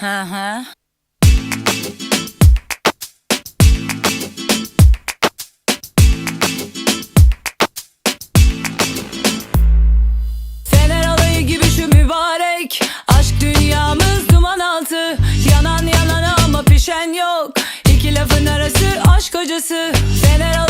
Hı hı. Fener alayı gibi şu mübarek. Aşk dünyamız duman altı. Yanan yanan ama pişen yok. İki lafın arası aşk hocası Fener alayı